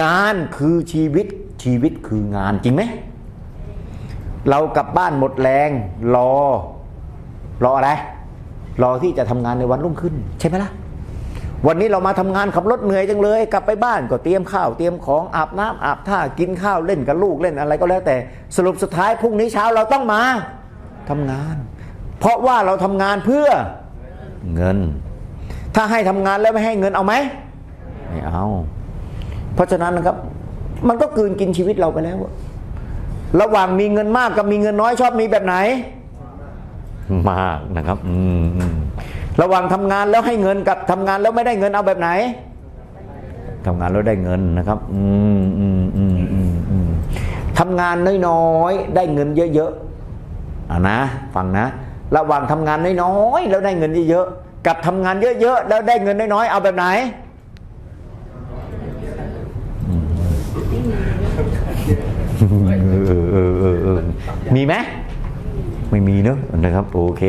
งานคือชีวิตชีวิตคืองานจริงไหม เรากลับบ้านหมดแรง รอ รออะไร รอที่จะทำงานในวันรุ่งขึ้น ใช่ไหมล่ะ วันนี้เรามาทำงานขับรถเหนื่อยจังเลย กลับไปบ้านก็เตรียมข้าวเตรียมของอาบน้ำอาบท่ากินข้าวเล่นกับลูกเล่นอะไรก็แล้วแต่ สรุปสุดท้ายพรุ่งนี้เช้าเราต้องมาทำงาน เพราะว่าเราทำงานเพื่อเงิน ถ้าให้ทำงานแล้วไม่ให้เงินเอาไหมไม่เอา เพราะฉะนั้นนะครับ มันก็กลืนกินชีวิตเราไปแล้วอะระหว่างมีเงินมากกับมีเงินน้อยชอบมีแบบไหน มากนะครับอืมอืมระหว่างทำงานแล้วให้เงินกับทำงานแล้วไม่ได้เงินเอาแบบไหนทำงานแล้วได้เงินนะครับ อืมอืมอืมอืมอืมทำงานน้อยๆได้เงินเยอะๆอะนะฟังนะ ระหว่างทำงานน้อยๆแล้วได้เงินเยอะๆกับทำงานเยอะๆแล้วได้เงินน้อยๆเอาแบบไหน เออเออเออเออมีไหมไม่มีเนอะนะครับโอเค